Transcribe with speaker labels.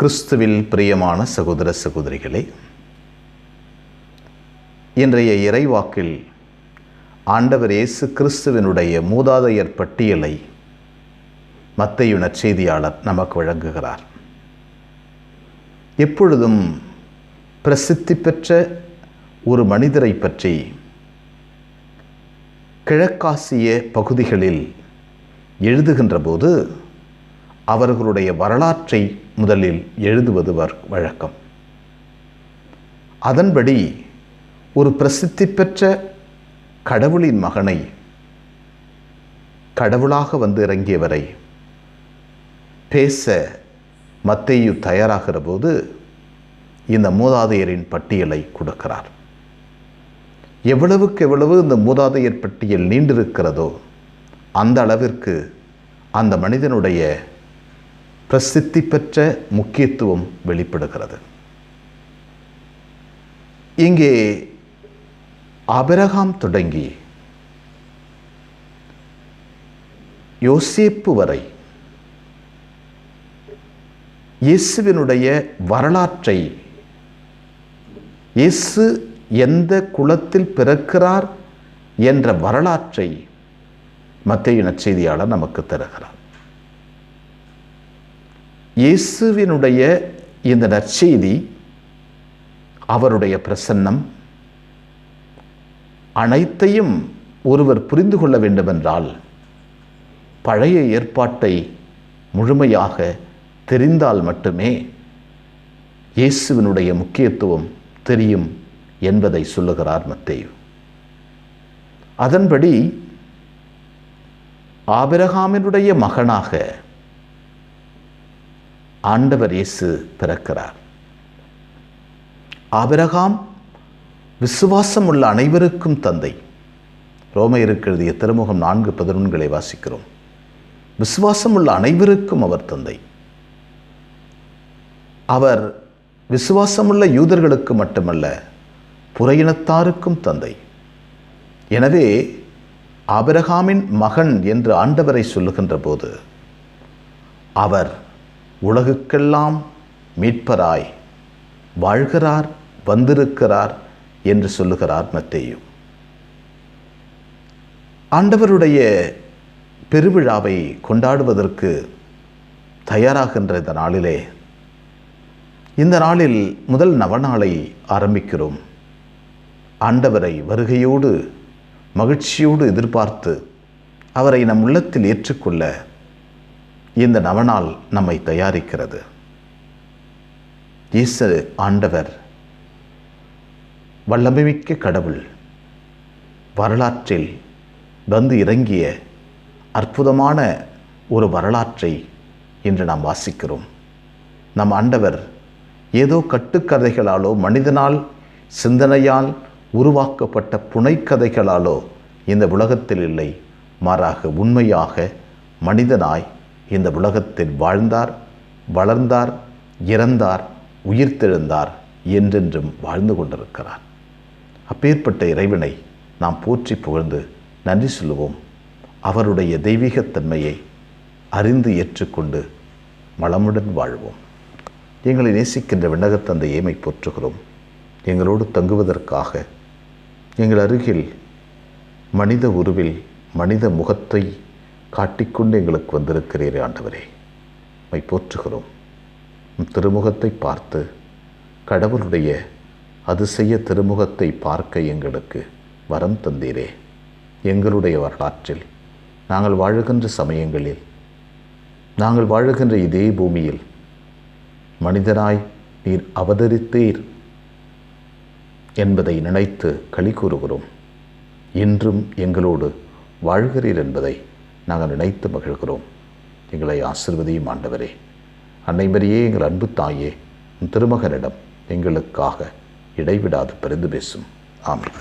Speaker 1: கிறிஸ்துவில் பிரியமான சகோதர சகோதரிகளே இன்றைய இறைவாக்கில் ஆண்டவர் இயேசு கிறிஸ்துவினுடைய மூதாதையர் பட்டியலை மத்தையு நற்செய்தியாளர் நமக்கு வழங்குகிறார். எப்பொழுதும் பிரசித்தி பெற்ற ஒரு மனிதரை பற்றி கிழக்காசிய பகுதிகளில் எழுதுகின்ற போது அவர்களுடைய வரலாற்றை முதலில் எழுதுவது வழக்கம். அதன்படி ஒரு பிரசித்தி பெற்ற கடவுளின் மகனை கடவுளாக வந்து இறங்கியவரை பேச மத்தையு தயாராகிற போது இந்த மூதாதையரின் பட்டியலை கொடுக்கிறார். எவ்வளவுக்கு எவ்வளவு இந்த மூதாதையர் பட்டியல் நீண்டிருக்கிறதோ அந்த அளவிற்கு அந்த மனிதனுடைய பிரசித்தி பெற்ற முக்கியத்துவம் வெளிப்படுகிறது. இங்கே அபிரகாம் தொடங்கி யோசேப்பு வரை இயேசுவினுடைய வரலாற்றை இயேசு எந்த குலத்தில் பிறக்கிறார் என்ற வரலாற்றை மத்திய இனச்செய்தியாளர் நமக்கு தருகிறார். இயேசுவினுடைய இந்த நற்செய்தி அவருடைய பிரசன்னம் அனைத்தையும் ஒருவர் புரிந்து கொள்ள வேண்டுமென்றால் பழைய ஏற்பாட்டை முழுமையாக தெரிந்தால் மட்டுமே இயேசுவினுடைய முக்கியத்துவம் தெரியும் என்பதை சொல்லுகிறார் மத்தேயு. அதன்படி ஆபிரகாமினுடைய மகனாக ஆண்டவர் இயேசு பிறக்கிறார். ஆபிரகாம் விசுவாசம் உள்ள அனைவருக்கும் தந்தை. ரோம இருக்கிறதிய திருமுகம் நான்கு பதினொன்களை வாசிக்கிறோம். விசுவாசம் உள்ள அனைவருக்கும் அவர் தந்தை. அவர் விசுவாசமுள்ள யூதர்களுக்கு மட்டுமல்ல புறையினத்தாருக்கும் தந்தை. எனவே அபிரகாமின் மகன் என்று ஆண்டவரை சொல்லுகின்ற போது அவர் உலகுக்கெல்லாம் மீட்பராய் வாழ்கிறார் வந்திருக்கிறார் என்று சொல்லுகிறார் மத்தேயும் ஆண்டவருடைய பெருவிழாவை கொண்டாடுவதற்கு தயாராகின்ற இந்த நாளிலே இந்த நாளில் முதல் நவநாளை ஆரம்பிக்கிறோம். ஆண்டவரை வருகையோடு மகிழ்ச்சியோடு எதிர்பார்த்து அவரை நம் உள்ளத்தில் ஏற்றுக்கொள்ள இந்த நவநாள் நம்மை தயாரிக்கிறது. இயேசு ஆண்டவர் வல்லமைமிக்க கடவுள் வரலாற்றில் வந்து இறங்கிய அற்புதமான ஒரு வரலாற்றை இன்று நாம் வாசிக்கிறோம். நம் ஆண்டவர் ஏதோ கட்டுக்கதைகளாலோ மனிதனால் சிந்தனையால் உருவாக்கப்பட்ட புனைக்கதைகளாலோ இந்த உலகத்தில் இல்லை. மாறாக உண்மையாக மனிதனாய் இந்த உலகத்தில் வாழ்ந்தார் வளர்ந்தார் இறந்தார் உயிர்த்தெழுந்தார் என்றென்றும் வாழ்ந்து கொண்டிருக்கிறார். அப்பேற்பட்ட இறைவனை நாம் போற்றி புகழ்ந்து நன்றி சொல்லுவோம். அவருடைய தெய்வீகத்தன்மையை அறிந்து ஏற்றுக்கொண்டு வளமுடன் வாழ்வோம். எங்களை நேசிக்கின்ற விண்ணகத்தந்தை ஏமை போற்றுகிறோம். எங்களோடு தங்குவதற்காக எங்கள் அருகில் மனித உருவில் மனித முகத்தை காட்டிக்கொண்டு எங்களுக்கு வந்திருக்கிறீரே ஆண்டவரே. மை போற்றுகிறோம். திருமுகத்தை பார்த்து கடவுளுடைய அதிசய திருமுகத்தை பார்க்க எங்களுக்கு வரம் தந்தீரே. எங்களுடைய வரலாற்றில் நாங்கள் வாழுகின்ற சமயங்களில் நாங்கள் வாழுகின்ற இதே பூமியில் மனிதனாய் நீர் அவதரித்தீர் என்பதை நினைத்து களி கூறுகிறோம். இன்றும் எங்களோடு வாழ்கிறீர் என்பதை நாங்கள் நினைத்து மகிழ்கிறோம். எங்களை ஆசிர்வதியும் ஆண்டவரே. அன்னை மரியே எங்கள் அன்பு தாயே திருமகனிடம் எங்களுக்காக இடைவிடாது பரிந்து பேசும். ஆமாம்